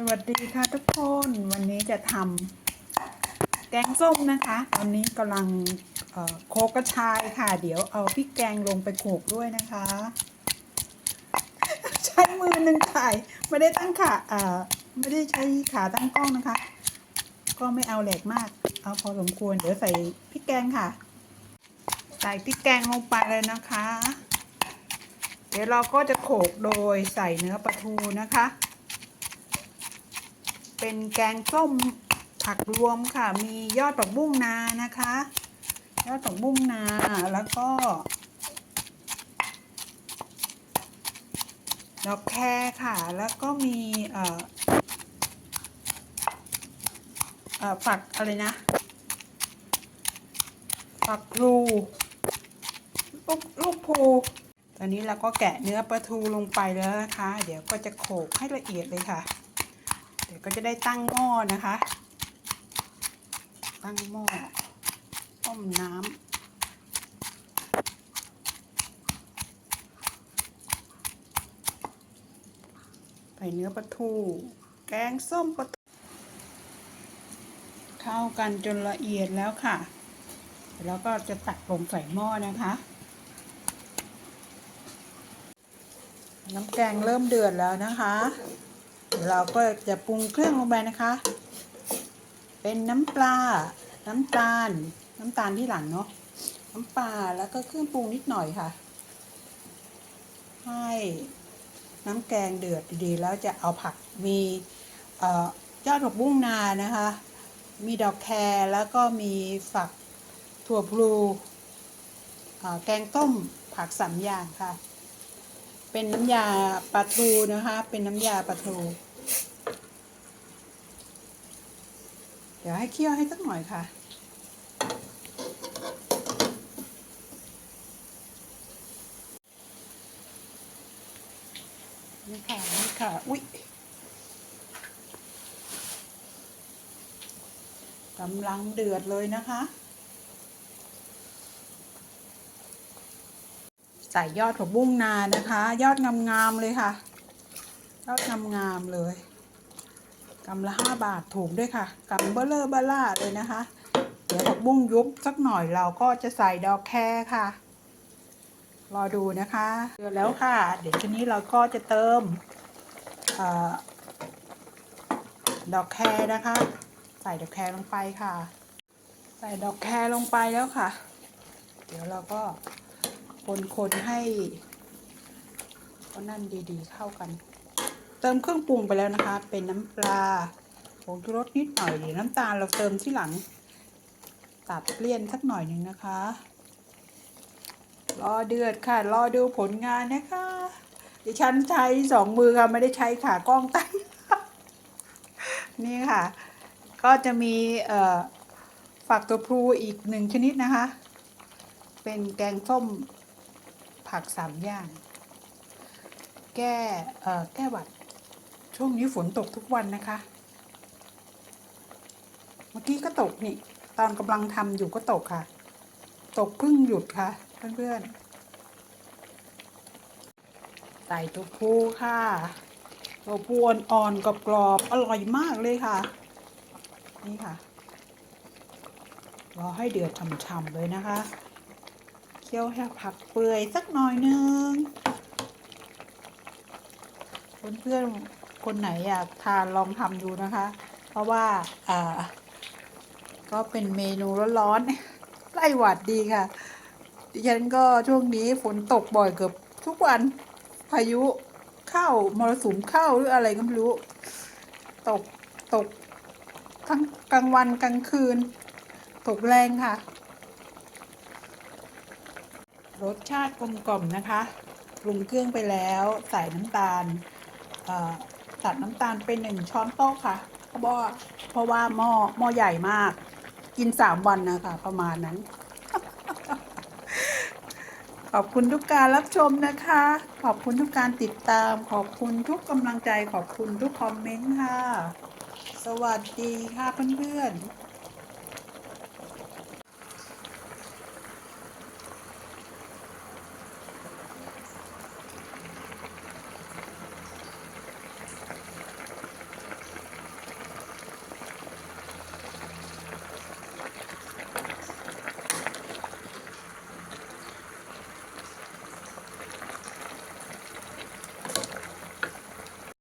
สวัสดีค่ะทุกคนวันนี้จะทำแกงส้มนะคะ ตอนนี้กำลังโคกกระชายค่ะ เดี๋ยวเอาพริกแกงลงไปโขกด้วยนะคะ ใช้มือหนึ่งถ่ายไม่ได้ตั้งขาไม่ได้ใช้ขาตั้งกล้องนะคะ ก็ไม่เอาแหลกมาก เอาพอสมควรเดี๋ยวใส่พริกแกงค่ะ ใส่พริกแกงลงไปเลยนะคะ เดี๋ยวเราก็จะโขกโดยใส่เนื้อปลาทูนะคะ เป็นแกงส้มผักรวมค่ะ มียอดผักบุ้งนานะคะ ยอดผักบุ้งนาแล้วก็ ดอกแครค่ะ แล้วก็มีเอ่อเอ่อฝักอะไรนะฝักพลูลูกลูกพลูตอนนี้เราก็แกะเนื้อปลาทูลงไปแล้วนะคะ เดี๋ยวก็จะโขลกให้ละเอียดเลยค่ะ เดี๋ยวก็จะได้ตั้งหม้อนะคะ ตั้งหม้อต้มน้ำใส่เนื้อปลาทู แกงส้มปลาทูเข้ากันจนละเอียดแล้วค่ะ แล้วก็จะตักลงใส่หม้อนะคะ น้ำแกงเริ่มเดือดแล้วนะคะ เราก็จะปรุงเครื่องลงไปนะคะ เป็นน้ำปลา น้ำตาล น้ำตาลที่หลังเนาะ น้ำปลาแล้วก็เครื่องปรุงนิดหน่อยค่ะ ให้น้ำแกงเดือดดีๆ แล้วจะเอาผักมีอยอดผักบุ้งนานะคะ มีดอกแครแล้วก็มีฝักถั่วพลูแกงต้มผักสามอย่างค่ะ เป็นน้ำยาปลาทูนะคะ เป็นน้ำยาปลาทู ดี๋ยวให้เคี่ยวให้สักหน่อยค่ะ นี่ค่ะ นี่ค่ะ อุ๊ยกำลังเดือดเลยนะคะ ใส่ยอดผักบุ้งนานะคะ ยอดงามๆเลยค่ะ ยอดงามๆเลย กำละห้าบาทถูกด้วยค่ะกำเบลเลอร์บล่าเลยนะคะ เดี๋ยวผักบุ้งยุบสักหน่อยเราก็จะใส่ดอกแครค่ะ รอดูนะคะเดือดแล้วค่ะ เดี๋ยวทีนี้เราก็จะเติมอดอกแครนะคะ ใส่ดอกแครลงไปค่ะ ใส่ดอกแครลงไปแล้วค่ะ เดี๋ยวเราก็คนๆให้ก็นั่นดีๆเข้ากัน เติมเครื่องปรุงไปแล้วนะคะ เป็นน้ำปลาผงชูรสนิดหน่อยเดี๋ยวน้ำตาลเราเติมที่หลัง ตัดเลี่ยนสักหน่อยหนึ่งนะคะ รอเดือดค่ะ รอดูผลงานนะคะ ดิฉันใช้สองมือค่ะ ไม่ได้ใช้ขากล้องตั้งนี่ค่ะ ก็จะมีฝักตัวพลูอีกหนึ่งชนิดนะคะ เป็นแกงส้มผักสามอย่าง แก่แก้หวัด ช่วงนี้ฝนตกทุกวันนะคะ เมื่อกี้ก็ตกนี่ ตอนกำลังทำอยู่ก็ตกค่ะ ตกเพิ่งหยุดค่ะเพื่อนๆใส่ตัวพูค่ะตัวพูอ่อนๆกรอบๆอร่อยมากเลยค่ะ นี่ค่ะรอให้เดือดฉ่ำๆเลยนะคะ เคี่ยวให้ผักเปื่อยสักหน่อยนึงเพื่อนๆ คนไหนอยากทานลองทำดูนะคะ เพราะว่าอ่าก็เป็นเมนูร้อนๆไล่หวัดดีค่ะ ดิฉันก็ช่วงนี้ฝนตกบ่อยเกือบทุกวันพายุเข้ามรสุมเข้าหรืออะไรก็ไม่รู้ ตกตกทั้งกลางวันกลางคืน ตกแรงค่ะ รสชาติกลมกล่อมนะคะ ปรุงเครื่องไปแล้วใส่น้ำตาลอ ตัดน้ำตาลเป็นหนึ่งช้อนโต๊ะค่ะเพราะว่าเพราะว่าหม้อหม้อใหญ่มาก กินสามวันนะคะประมาณนั้น ขอบคุณทุกการรับชมนะคะ ขอบคุณทุกการติดตาม ขอบคุณทุกกำลังใจ ขอบคุณทุกคอมเมนต์ค่ะ สวัสดีค่ะเพื่อนๆ